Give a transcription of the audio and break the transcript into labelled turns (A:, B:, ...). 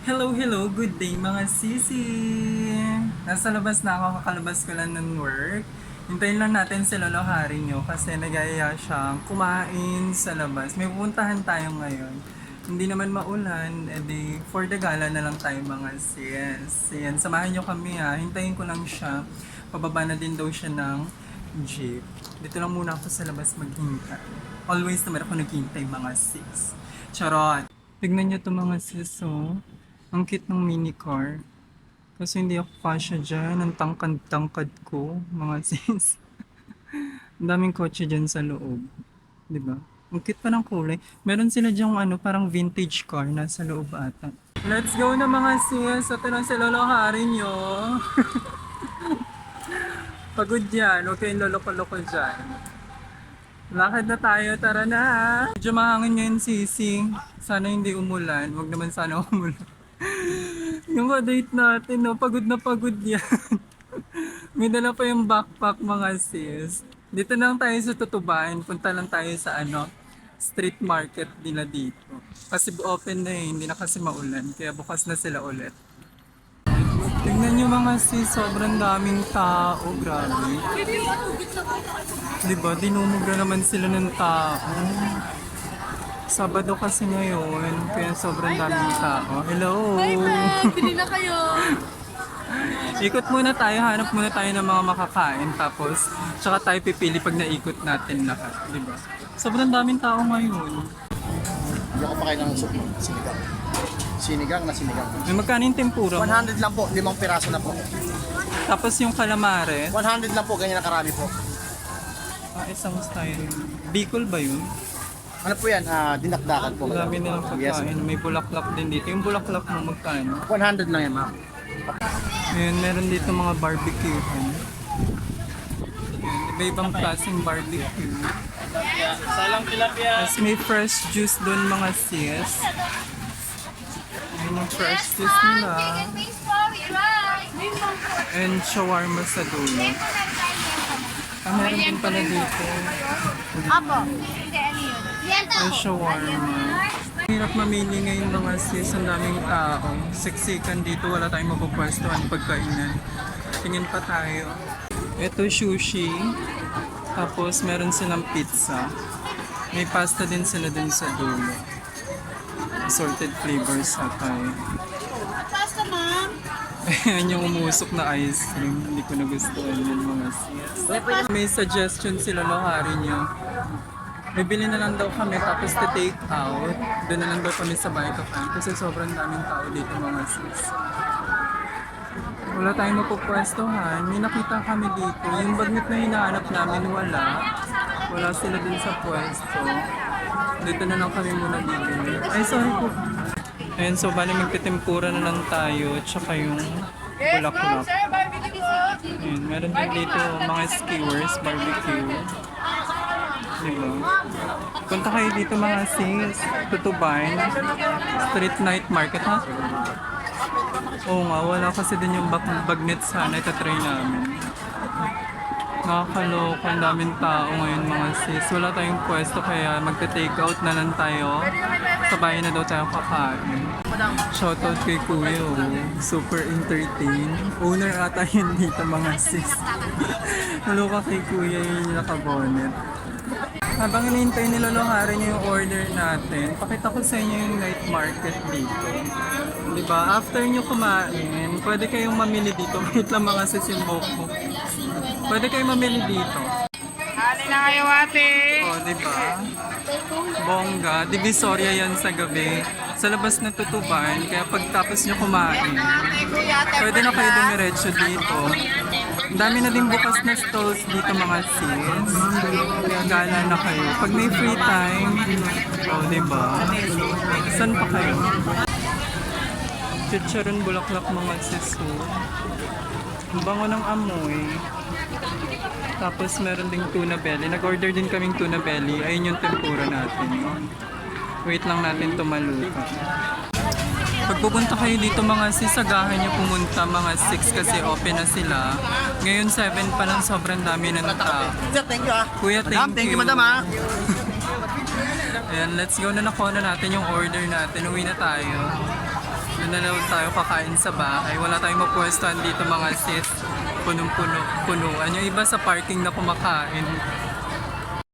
A: Hello, hello, good day mga sisi! Nasa labas na ako, kakalabas ko lang ng work. Hintayin lang natin si Lolo Hari nyo kasi nagaya siyang kumain sa labas. May pupuntahan tayo ngayon. Hindi naman maulan, edi for the gala na lang tayo mga sis. Yan, samahan nyo kami ha. Hintayin ko lang siya. Pababa na din daw siya ng jeep. Dito lang muna ako sa labas maghintay. Always naman ako naghintay mga sis. Charot! Tignan nyo to mga sis, oh. Ang cute ng mini car. Kasi hindi ako kasya dyan. Ang tangkad-tangkad ko, mga sis. Ang daming kotse dyan sa loob. Ba? Ang cute pa ng kulay. Meron sila dyan ano, parang vintage car nasa loob ata. Let's go na mga sis. Ito na si Lolo Hari nyo. Pagod yan. Huwag kayong loloko-loko dyan. Lakad na tayo, tara na! Medyo mahangin ngayon sising. Sana hindi umulan. Huwag naman sana umulan. Yung date natin, no? pagod na pagod yan. May dala pa yung backpack mga sis. Dito lang tayo sa tutubayan. Punta lang tayo sa ano, street market nila dito. Kasi open na eh, hindi na kasi maulan. Kaya bukas na sila ulit. Tingnan nyo mga sis, sobrang daming tao, grabe. Diba, dinumog na naman sila ng tao. Sabado kasi ngayon, kaya sobrang daming tao. Hello!
B: Bye, friend! Bili na kayo!
A: Ikot muna tayo, hanap muna tayo ng mga makakain. Tapos, tsaka tayo pipili pag naikot natin lahat. Diba? Sobrang daming tao ngayon.
C: Hindi ako pakain ng soup mo. Sinigang. Sinigang na sinigang.
A: May magkano yung tempura mo?
C: 100 lang po. Limang piraso na po.
A: Tapos yung calamare,
C: 100 lang po. Ganyan na karami po.
A: ah, isang style. Bicol ba yun?
C: Ano po yan? Ah, dinakdakan po.
A: Ang dami nilang
C: Yes.
A: pagkain. May bulaklak din dito. Yung bulaklak mo magkano?
C: 100 lang yan, ma'am.
A: Ayan, meron dito mga barbecue. Ayan, Iba-ibang klaseng barbecue.
D: Salang tilapia.
A: Tapos may fresh juice doon mga sis. Ayan yung fresh juice nila. And shawarma sa dulo. Ah, meron din pala dito.
B: Apo. Hindi, ano yun? Yan
A: Ang shawarma. Hirap mamili ngayon mga sis. Ang daming tao. Siksikan dito. Wala tayong mapapwestuhan pagkainan. Tingin pa tayo. Ito sushi. Tapos meron silang pizza. May pasta din sila din sa dulo. Assorted flavors sa tayo.
B: Pasta, ma'am.
A: Ayan yung umusok na ice cream. Hindi ko nagustuhan yun mga sis. May suggestion sila no, hari nyo. Bibili na lang daw kami tapos to take out. Doon na lang daw kami sa bahay kapan kasi sobrang daming tao dito mga sis. Wala tayong mapupwestuhan. May nakita kami dito. Yung bagnet na hinahanap namin wala. Wala sila din sa pwesto. Dito na lang kami muna bibili. Ay, sorry po. Ayan, so bali magtitempura na lang tayo. Tsaka yung bulaklak. Ayan, meron din dito mga skewers, barbecue. Diba? Punta kayo dito mga sis. Tutubayan. Street night market ha? Oo nga, wala kasi din yung bag bagnet sana. Itatry namin. Nakakaloka, ang daming tao ngayon mga sis. Wala tayong pwesto kaya magte-take out na lang tayo. Sabay na daw tayo kakain. Shoutout kay Kuya, oh. super entertain. Owner ata yun dito mga sis. Naloka kay Kuya yung nakabonet. Habang hinihintay ni Lolo Hari niyo yung order natin, pakita ko sa inyo yung night market dito. Di ba? After nyo kumain, pwede kayong mamili dito. Wait lang mga sis yung buhok ko. Pwede kayong mamili dito.
D: Hali na kayo ate.
A: O, di ba? Bongga. Divisoria yan sa gabi. Sa labas na tutuban. Kaya pagtapos nyo kumain, pwede na kayo dumiretso dito. Dami na din bukas na stalls dito mga sis. Kaya gala na kayo. Pag may free time, o, di ba? Saan pa kayo? Chicharon bulaklak mga sis. oh. Ang bango ng amoy. Tapos meron ding tuna belly. Nag-order din kaming tuna belly. Ayun yung tempura natin. Wait lang natin tumaluto. Pag pupunta kayo dito mga sis, sagahan nyo pumunta mga 6 kasi open na sila. Ngayon 7 pa lang sobrang dami na tao.
C: Sir, thank you ah.
A: Kuya, thank,
C: Madam, thank you, madam ah.
A: Ayan, let's go na nakuha na natin yung order natin. Uwi na tayo. Doon na lang tayo kakain sa bahay. Wala tayong mapwestuhan dito mga sis. Punong-puno. Punuan. Yung iba sa parking na kumakain.